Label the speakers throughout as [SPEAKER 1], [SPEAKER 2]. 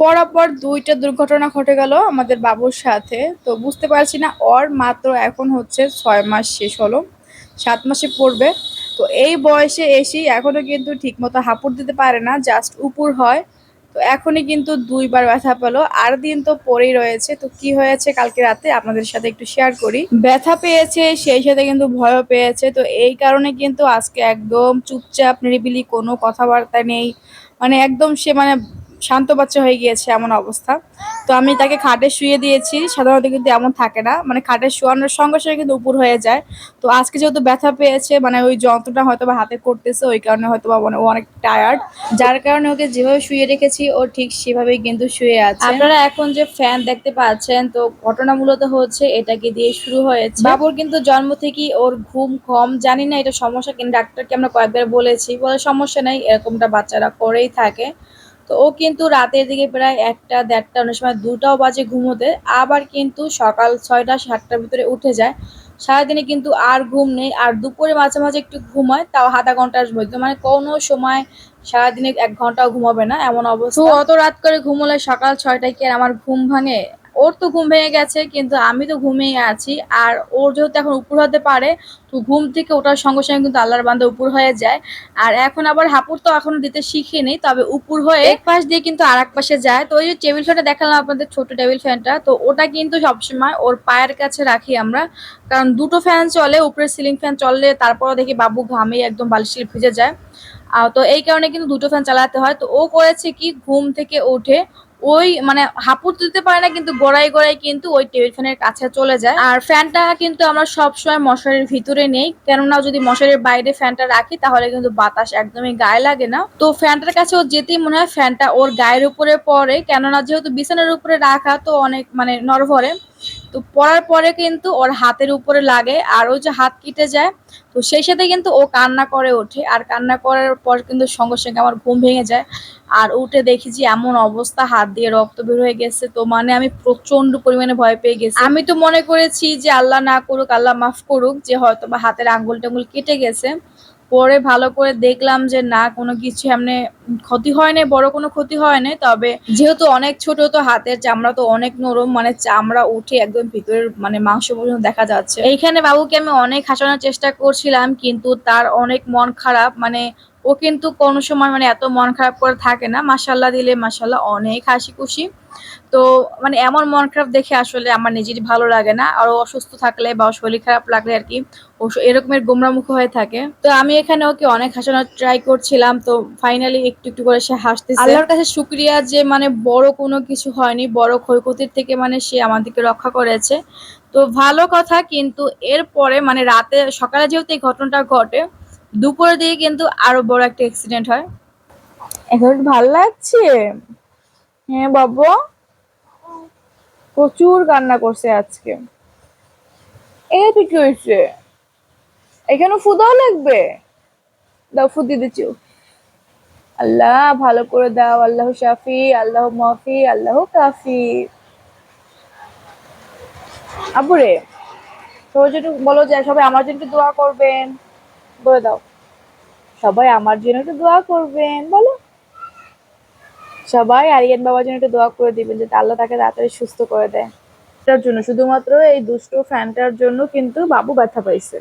[SPEAKER 1] পরপর দুইটা দুর্ঘটনা ঘটে গেল আমাদের বাবুর সাথে। তো বুঝতে পারছি না, ওর মাত্র এখন হচ্ছে ছয় মাস শেষ হলো, সাত মাসে পড়বে। তো এই বয়সে এসেই এখনও কিন্তু ঠিকমতো হাঁপুড় দিতে পারে না জাস্ট উপর হয়। তো এখনই কিন্তু দুইবার ব্যথা পেল, আর দিন তো পরেই রয়েছে। তো কি হয়েছে কালকে রাতে আপনাদের সাথে একটু শেয়ার করি। ব্যথা পেয়েছে, সেই সাথে কিন্তু ভয়ও পেয়েছে। তো এই কারণে কিন্তু আজকে একদম চুপচাপ নিরিবিলি কোনো কথাবার্তা নেই। মানে একদম সে মানে শান্ত বাচ্চা হয়ে গিয়েছে এমন অবস্থা। তো আমি তাকে খাটে শুয়ে দিয়েছি সাধারণত কিন্তু এমন থাকে না। মানে খাটে শোয়ানোর সঙ্গে সঙ্গে কিন্তু উপর হয়ে যায়। তো আজকে যেহেতু ব্যথা পেয়েছে মানে ওই যন্ত্রটা হয়তো বা হাতে করতেছে ওই কারণে হয়তো বা মানে ও অনেক টায়ার্ড যার কারণে ওকে যেভাবে শুয়ে রেখেছি ও ঠিক সেভাবেই কিন্তু শুয়ে আছে। আপনারা এখন যে ফ্যান দেখতে পাচ্ছেন তো ঘটনা মূলত হচ্ছে এটাকে দিয়ে শুরু হয়েছে। বাবুর কিন্তু জন্ম থেকেই ওর ঘুম কম। জানি না এটা সমস্যা কিন্তু ডাক্তারকে আমরা কয়েকবার বলেছি। বলে সমস্যা নেই এরকমটা বাচ্চারা করেই থাকে। তো ও কিন্তু রাতের দিকে প্রায় একটা, দেড়টা, অনেক সময় দুটাও বাজে ঘুমোতে, আবার কিন্তু সকাল ছয়টা, সাতটার ভিতরে উঠে যায়। সারাদিনে কিন্তু আর ঘুম নেই, আর দুপুরে মাঝে মাঝে একটু ঘুমায় তাও আধা ঘণ্টার মধ্যে মানে কোনো সময় সারাদিনে এক ঘন্টাও ঘুমাবে না, এমন অবস্থা। অত রাত করে ঘুমোলে সকাল ছয়টায় কি আর আমার ঘুম ভাঙে? ওর তো ঘুম ভেঙে গেছে, কিন্তু আমি তো ঘুমিয়ে আছি। আর ওর যেহেতু এখন উপর হতে পারে, তো ঘুম থেকে ওঠার সঙ্গে সঙ্গে কিন্তু আল্লাহর বান্ধব উপর হয়ে যায়। আর এখন আবার হাপুর তো এখনও দিতে শিখিনি, তবে উপর হয়ে এক পাশ দিয়ে কিন্তু আর এক পাশে যায়। তো ওই যে টেবিল ফ্যানটা দেখালাম আপনাদের ছোট টেবিল ফ্যানটা তো ওটা কিন্তু সবসময় ওর পায়ের কাছে রাখি আমরা। কারণ দুটো ফ্যান চলে উপরে সিলিং ফ্যান চললে তারপরও দেখি বাবু ঘামে একদম বালিশের ভিজে যায়। তো এই কারণে কিন্তু দুটো ফ্যান চালাতে হয়। তো ও করেছে কি, ঘুম থেকে উঠে ওই মানে হাঁপুড় তুলতে পারে না, কিন্তু গড়াই গড়াই কিন্তু ওই টেবিল ফ্যানের কাছে চলে যায়। আর ফ্যানটা কিন্তু আমরা সবসময় মশারির ভিতরে নেই, কেননা যদি মশারির বাইরে ফ্যানটা রাখি, তাহলে কিন্তু বাতাস একদমই গায়ে লাগে না। তো ফ্যানটার কাছে ও যেতেই মনে হয়, ফ্যানটা ওর গায়ের উপরে পড়ে, কেননা যেহেতু বিছানার উপরে রাখা তো অনেক মানে নরভরে তো পড়ার পরে কিন্তু ওর হাতের উপরে লাগে আর ওই যে হাত কেটে যায়, তো সেই সাথে কিন্তু ও কান্না করে ওঠে। আর কান্না করার পর কিন্তু সঙ্গে সঙ্গে আমার ঘুম ভেঙে যায়। আর উঠে দেখি যে এমন অবস্থা, হাত দিয়ে রক্ত বের হয়ে গেছে। তো মানে আমি প্রচণ্ড পরিমাণে ভয় পেয়ে গেছি। আমি তো মনে করেছি যে আল্লাহ না করুক, আল্লাহ মাফ করুক, যে হয়তো বা হাতের আঙ্গুল টাঙ্গুল কেটে গেছে। পরে ভালো করে দেখলাম যে না, কোনো কিছু এমনি ক্ষতি হয় বড় কোনো ক্ষতি হয় তবে যেহেতু অনেক ছোট তো হাতের চামড়া তো অনেক নরম মানে চামড়া উঠে একদম ভিতরের মানে মাংস পর্যন্ত দেখা যাচ্ছে। এইখানে বাবুকে আমি অনেক হাসানোর চেষ্টা করছিলাম, কিন্তু তার অনেক মন খারাপ মানে ও কিন্তু কোনো সময় মানে এত মন খারাপ করে থাকে না। মাসাল্লাহ দিলে মাসাল্লাহ অনেক হাসি খুশি তো মানে এমন মন খারাপ দেখে আসলে আমার নিজেরই ভালো লাগে না। আর অসুস্থ থাকলে বা শরীর খারাপ লাগলে আর কি ও এরকমের গোমরামুখ হয়ে থাকে। তো আমি এখানে ওকে অনেক হাসানোর ট্রাই করছিলাম। তো ফাইনালি একটু একটু করে সে হাসতেছে। আল্লাহর কাছে শুক্রিয়া যে মানে বড় কোনো কিছু হয়নি বড় ক্ষয়ক্ষতির থেকে মানে সে আমাদেরকে রক্ষা করেছে। তো ভালো কথা কিন্তু এরপরে মানে রাতে সকালে যেহেতু এই ঘটনাটা ঘটে দুপুরের দিকে কিন্তু আরও বড় একটা অ্যাক্সিডেন্ট হয়। এখন ভালো লাগছে? হ্যাঁ বাবু। প্রচুর কান্না করছে আজকে। এটা কি হয়েছে? এখানে ফুদাও লাগবে? দাও, ফু দিয়ে দিচ্ছি। আল্লাহ, ভালো করে দাও। আল্লাহ শাফি আল্লাহ মাফি আল্লাহ কাফি আবুরে সবাই বলো যে সবাই আমার জন্য দোয়া করবেন। বলে দাও। সবাই আমার জন্য একটু দোয়া করবেন, বলো। সবাই আরিয়ান বাবার জন্য একটু দোয়া করে দিবেন, যাতে আল্লাহ তাকে তাড়াতাড়ি সুস্থ করে দেয়। এটার জন্য শুধুমাত্র এই দুষ্ট ফ্যানটার জন্য কিন্তু বাবু ব্যথা পাইছে।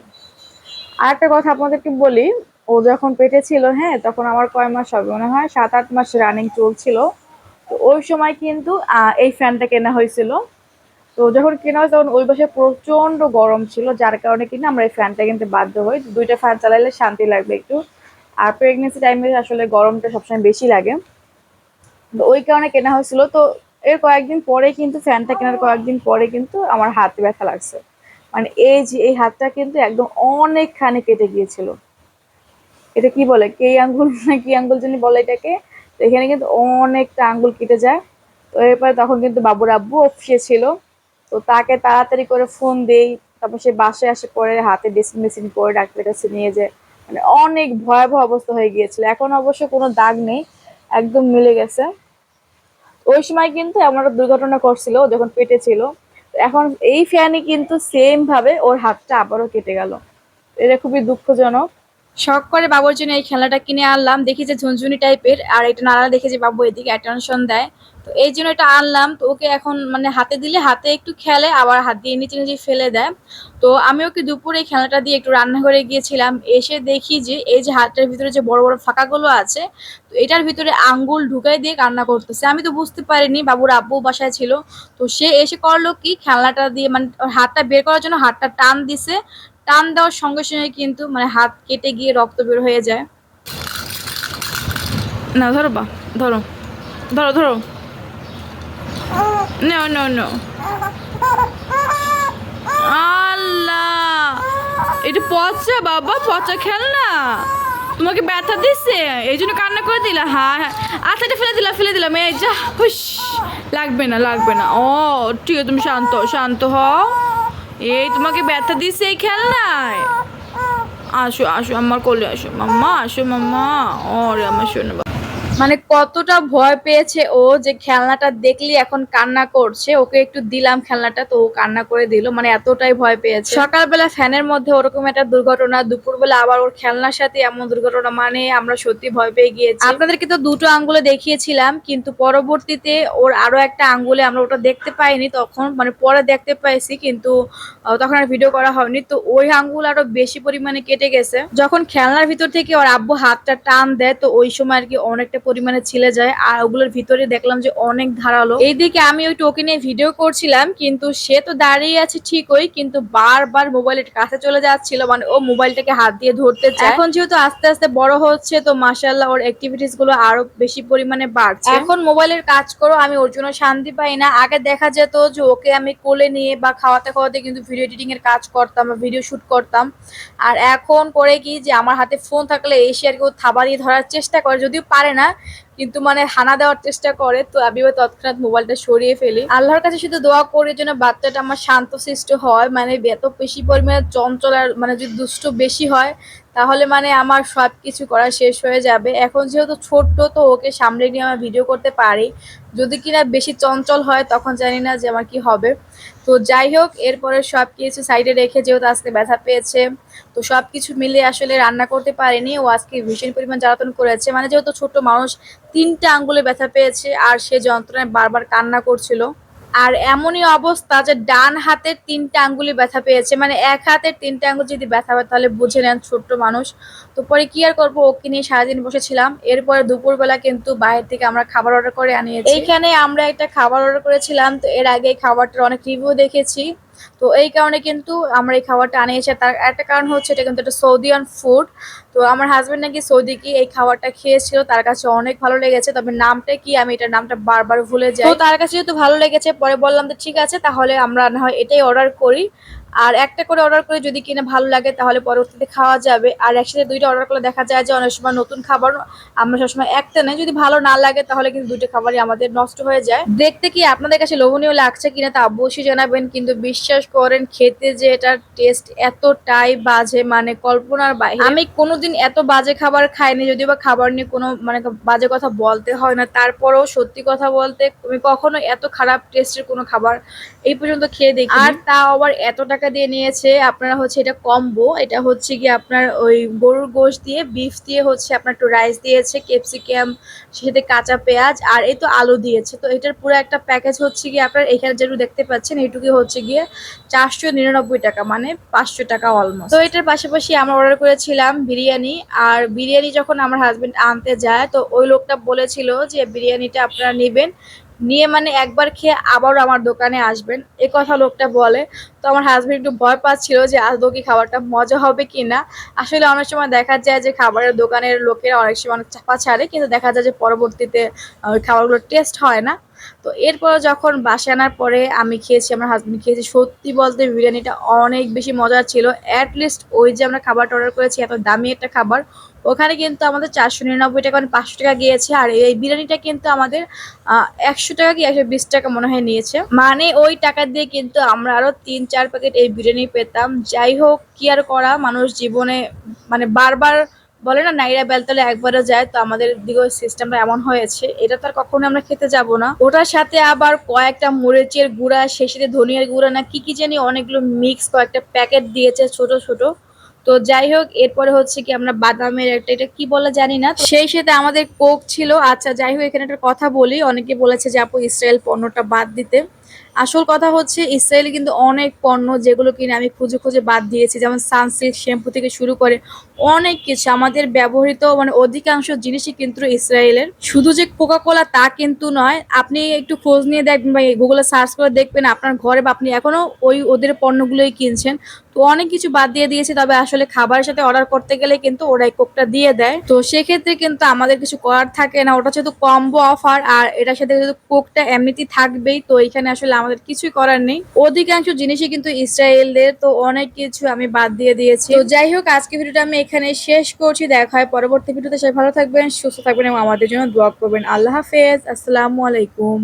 [SPEAKER 1] আর একটা কথা আপনাদেরকে বলি, ও যখন পেটে ছিল হ্যাঁ তখন আমার কয় মাস হবে? মনে হয় সাত আট মাস রানিং চলছিল। তো ওই সময় কিন্তু এই ফ্যানটা কেনা হয়েছিল। তো যখন কেনা হয় তখন ওই পাশে প্রচণ্ড গরম ছিল, যার কারণে কিনা আমরা এই ফ্যানটা কিনতে বাধ্য হই। দুইটা ফ্যান চালাইলে শান্তি লাগবে একটু। আর প্রেগনেন্সি টাইমে আসলে গরমটা সবসময় বেশি লাগে। তো ওই কারণে কেনা হয়েছিল। তো এর কয়েকদিন পরে কিন্তু ফ্যানটা কেনার কয়েকদিন পরে কিন্তু আমার হাতে ব্যথা লাগছে। মানে এই যে, এই হাতটা কিন্তু একদম অনেকখানি কেটে গিয়েছিল। এটা কি বলে? কে আঙ্গুল? না কি আঙ্গুল জানি বলে এটাকে? তো এখানে কিন্তু অনেকটা আঙ্গুল কেটে যায়। তো এরপরে তখন কিন্তু বাবুর আব্বু অফিসে ছিল। তো তাকে তাড়াতাড়ি করে ফোন দেই, তারপর সে বাসায় আসে পরে হাতে ড্রেসিং মেশিন করে ডাক্তারের কাছে নিয়ে যায়। মানে অনেক ভয়াবহ অবস্থা হয়ে গিয়েছিল। এখন অবশ্য কোনো দাগ নেই, একদম মিলে গেছে। ওই সময় কিন্তু এমন একটা দুর্ঘটনা করছিল যখন পেটে ছিল এখন এই ফ্যানই কিন্তু সেম ভাবে ওর হাতটা আবারও কেটে গেল। এটা খুবই দুঃখজনক। শখ করে বাবুর জন্য এই খেলাটা কিনে আনলাম। দেখি যে ঝুনঝুনি টাইপের, আর এটা নাড়া দেখে যে বাবু এদিকে অ্যাটেনশন দেয়। তো এই জন্য এটা আনলাম। তো ওকে এখন মানে হাতে দিলে হাতে একটু খেলে, আবার হাত দিয়ে নিচে নিচে ফেলে দেয়। তো আমি ওকে দুপুরে এই খেলাটা দিয়ে একটু রান্নাঘরে গিয়েছিলাম। এসে দেখি যে এই যে হাতটার ভিতরে যে বড় বড় ফাঁকাগুলো আছে, তো এটার ভিতরে আঙ্গুল ঢুকাই দিয়ে কান্না করতেছে। আমি তো বুঝতে পারিনি, বাবুর আব্বু বাসায় ছিল। তো সে এসে করল কি, খেলনাটা দিয়ে মানে হাতটা বের করার জন্য হাতটা টান দিছে। টান দেওয়ার সঙ্গে সঙ্গে কিন্তু মানে হাত কেটে গিয়ে রক্ত বের হয়ে যায়। না, ধরো বা, ধরো ধরো ধরো। নো নো নো আল্লাহ! এটা পচা বাবা, পচা খেল না তোমাকে ব্যথা দিচ্ছে? এই জন্য কান্না করে দিলা? হ্যাঁ হ্যাঁ। আচ্ছা এটা ফেলে দিলা, ফেলে দিলাম। এই যা হুস লাগবে না লাগবে না। ও, ঠিক আছে, তুমি শান্ত শান্ত হও। এই, তোমাকে ব্যথা দিচ্ছে এই খেলনায়? আসো আসো, আমার কোলে আসো। মাম্মা আসো মাম্মা। ওরে, আমার শোনো। মানে কতটা ভয় পেয়েছে ও যে খেলনাটা দেখলি এখন কান্না করছে, ওকে একটু দিলাম খেলনাটা, তো ও কান্না করে দিল মানে এতটাই ভয় পেয়েছে। সকালবেলা ফ্যানের মধ্যে ওরকম একটা দুর্ঘটনা, দুপুরবেলা আবার ওর খেলনার সাথে এমন দুর্ঘটনা মানে আমরা সত্যি ভয় পেয়ে গিয়েছি। আপনাদেরকে তো দুটো আঙ্গুলে দেখিয়েছিলাম, কিন্তু পরবর্তীতে ওর আরও একটা আঙ্গুলে আমরা ওটা দেখতে পাইনি, তখন মানে পরে দেখতে পাইছি, কিন্তু তখন আর ভিডিও করা হয়নি। তো ওই আঙ্গুল আরও বেশি পরিমাণে কেটে গেছে। যখন খেলনার ভিতর থেকে ওর আব্বু হাতটা টান দেয়, তো ওই সময় আর কি অনেকটা পরিমাণে ছিলে যায়, আর ওগুলোর ভিতরে দেখলাম যে অনেক ধারালো। এইদিকে আমি ওই টোকে নিয়ে ভিডিও করছিলাম, কিন্তু সে তো দাঁড়িয়ে আছে ঠিকই, কিন্তু বারবার মোবাইলের কাছে চলে যাচ্ছিল মানে ও মোবাইলটাকে হাত দিয়ে ধরতে চায়। এখন যেহেতু আস্তে আস্তে বড় হচ্ছে, তো মাশাল্লাহ ওর অ্যাক্টিভিটিসগুলো আরও বেশি পরিমাণে বাড়ছে। এখন মোবাইলের কাজ করো, আমি ওর জন্য শান্তি পাই না। আগে দেখা যেত যে ওকে আমি কোলে নিয়ে বা খাওয়াতে খাওয়াতে কিন্তু ভিডিও এডিটিং এর কাজ করতাম বা ভিডিও শুট করতাম। আর এখন করে কি যে আমার হাতে ফোন থাকলে এসে আর কি ও থাবা দিয়ে ধরার চেষ্টা করে, যদিও পারে না কিন্তু মানে হানা দেওয়ার চেষ্টা করে, তো আমি তৎক্ষণাৎ মোবাইলটা সরিয়ে ফেলি। আল্লাহর কাছে শুধু দোয়া করি যেন বাচ্চাটা আমার শান্ত, সৃষ্ট হয়। মানে এত বেশি পরিমাণে চঞ্চল আর মানে যদি দুষ্ট বেশি হয় তাহলে মানে আমার সব কিছু করা শেষ হয়ে যাবে। এখন যেহেতু ছোট্ট, তো ওকে সামলে নিয়ে আমার ভিডিও করতে পারি। যদি কিনা বেশি চঞ্চল হয়, তখন জানি না যে আমার কি হবে। তো যাই হোক, এরপরে সব কিছু সাইডে রেখে যেহেতু আজকে ব্যথা পেয়েছে, তো সব কিছু মিলে আসলে রান্না করতে পারেনি। ও আজকে ভীষণ পরিমাণ জ্বালাতন করেছে। মানে যেহেতু ছোট মানুষ, তিনটা আঙ্গুলে ব্যথা পেয়েছে, আর সে যন্ত্রণায় বারবার কান্না করছিল। আর এমনই অবস্থা যে ডান হাতের তিনটা আঙ্গুলি ব্যথা পেয়েছে। মানে এক হাতের তিনটা আঙ্গুল যদি ব্যথা হয় তাহলে বুঝে নেন ছোট্ট মানুষ। তো পরে কি আর করব? ওকে নিয়ে সারাদিন বসেছিলাম। এরপরে দুপুরবেলা কিন্তু বাইরে থেকে আমরা খাবার অর্ডার করে আনিয়েছি। এইখানে আমরা একটা খাবার অর্ডার করেছিলাম। তো এর আগে খাবারটার অনেক রিভিউ দেখেছি। তো এই কারণে কিন্তু আমরা এই খাবারটা আনিয়েছি। তার একটা কারণ হচ্ছে এটা কিন্তু একটা সৌদিয়ান ফুড তো আমার হাজব্যান্ড নাকি সৌদি কি এই খাবারটা খেয়েছিল, তার কাছে অনেক ভালো লেগেছে, তবে নামটা কি আমি এটার নামটা বারবার ভুলে যাই। তো তার কাছে যেহেতু ভালো লেগেছে, পরে বললাম তো ঠিক আছে, তাহলে আমরা না হয় এটাই অর্ডার করি। আর একটা করে অর্ডার করে যদি কিনা ভালো লাগে তাহলে পরবর্তীতে খাওয়া যাবে। আর একসাথে দুইটা অর্ডার করলে দেখা যায় যে অনেক সময় নতুন খাবার আমরা সবসময় একটা নেই। যদি ভালো না লাগে তাহলে কিন্তু দুইটা খাবারই আমাদের নষ্ট হয়ে যায়। দেখতে কি আপনাদের কাছে লোভনীয় লাগছে কিনা তা অবশ্যই জানাবেন কিন্তু বিশ্বাস করেন খেতে যে এটার টেস্ট এতটাই বাজে মানে কল্পনার বাইরে। আমি কোনোদিন এত বাজে খাবার খাইনি যদিও বা খাবার নিয়ে কোনো মানে বাজে কথা বলতে হয় না। তারপরেও সত্যি কথা বলতে আমি কখনো এত খারাপ টেস্টের কোনো খাবার এই পর্যন্ত খেয়ে দেখি আর তা আবার এত টাকা দিয়ে নিয়েছে, আপনারা হচ্ছে এটা কম্বো, এটা হচ্ছে কি আপনার ওই গরুর গোশ দিয়ে বিফ দিয়ে হচ্ছে আপনার একটু রাইস দিয়েছে ক্যাপসিকাম সাথে কাঁচা পেঁয়াজ, আর এই তো আলু দিয়েছে। তো এটার পুরো একটা প্যাকেজ হচ্ছে গিয়ে আপনার এখানে যেটুকু দেখতে পাচ্ছেন, এইটুকু হচ্ছে গিয়ে চারশো নিরানব্বই টাকা মানে পাঁচশো টাকা অলমোস্ট তো এটার পাশাপাশি আমরা অর্ডার করেছিলাম বিরিয়ানি, আর বিরিয়ানি যখন আমার হাজবেন্ড আনতে যায়, তো ওই লোকটা বলেছিল যে বিরিয়ানিটা আপনারা নেবেন নিয়ে মানে একবার খেয়ে আবারও আমার দোকানে আসবেন। এ কথা লোকটা বলে। তো আমার হাজব্যান্ড একটু ভয় পাচ্ছিল যে আদৌ কি খাবারটা মজা হবে কি না আসলে অনেক সময় দেখা যায় যে খাবারের দোকানের লোকেরা অনেক সময় অনেক চাপা ছাড়ে, কিন্তু দেখা যায় যে পরবর্তীতে খাবারগুলো টেস্ট হয় না। তো এরপর যখন বাসে আনার পরে আমি খেয়েছি, আমার হাজব্যান্ড খেয়েছি, সত্যি বলতে বিরিয়ানিটা অনেক বেশি মজার ছিল। অ্যাটলিস্ট ওই যে আমরা খাবারটা অর্ডার করেছি, এত দামি একটা খাবার, ওখানে কিন্তু আমাদের চারশো নিরানব্বই টাকা মানে পাঁচশো টাকা গিয়েছে। আর এই বিরিয়ানিটা কিন্তু আমাদের একশো টাকা কি একশো বিশ টাকা মনে হয় নিয়েছে। মানে ওই টাকা দিয়ে কিন্তু আমরা আরও তিন চার প্যাকেট এই বিরিয়ানি পেতাম। যাই হোক, কি আর করা, মানুষ জীবনে মানে বারবার বলে না নাইরা বেলতলে একবারও যায়, তো আমাদের দিকে সিস্টেমটা এমন হয়েছে। এটা তো আর কখনো আমরা খেতে যাব না। ওটার সাথে আবার কয়েকটা মরিচের গুঁড়া শেষে ধনিয়ার গুঁড়া না কি কি জানি অনেকগুলো মিক্স কয়েকটা প্যাকেট দিয়েছে ছোট ছোট। তো যাই হোক, এরপরে হচ্ছে কি আমরা বাদামের একটা, এটা কি বলে জানি না। সেই সাথে আমাদের কোক ছিল। আচ্ছা যাই হোক, এখানে একটা কথা বলি। অনেকে বলেছে যে, আপু, ইসরায়েল পণ্যটা বাদ দিতে। আসল কথা হচ্ছে, ইসরায়েলে কিন্তু অনেক পণ্য যেগুলো কিনে আমি খুঁজে খুঁজে বাদ দিয়েছি, যেমন সানসিল্ক, শ্যাম্পু থেকে শুরু করে অনেক কিছু। আমাদের ব্যবহৃত মানে অধিকাংশ জিনিসই কিন্তু ইসরায়েলের। শুধু যে কোকা কোলা তা কিন্তু নয়, আপনি একটু খোঁজ নিয়ে দেখবেন বা গুগলে সার্চ করে দেখবেন আপনার ঘরে বা আপনি এখনও ওই ওদের পণ্যগুলোই কিনছেন। তো অনেক কিছু বাদ দিয়ে দিয়েছে, তবে আসলে খাবারের সাথে অর্ডার করতে গেলে কিন্তু ওরা এই কোকটা দিয়ে দেয়। তো সেক্ষেত্রে কিন্তু আমাদের কিছু করার থাকে না, ওটা যেহেতু কম্বো অফার আর এটার সাথে যেহেতু কোকটা এমনিতেই থাকবেই, তো এখানে আসলে আমাদের কিছুই করার নেই। অধিকাংশ জিনিসই কিন্তু ইসরায়েলের তো অনেক কিছু আমি বাদ দিয়ে দিয়েছি। তো যাই হোক, আজকে ভিডিওটা আমি এখানে শেষ করছি। দেখা হয় পরবর্তী ভিডিওতে, সবাই ভালো থাকবেন, সুস্থ থাকবেন এবং আমাদের জন্য দোয়া করবেন। আল্লাহ হাফেজ, আসসালামু আলাইকুম।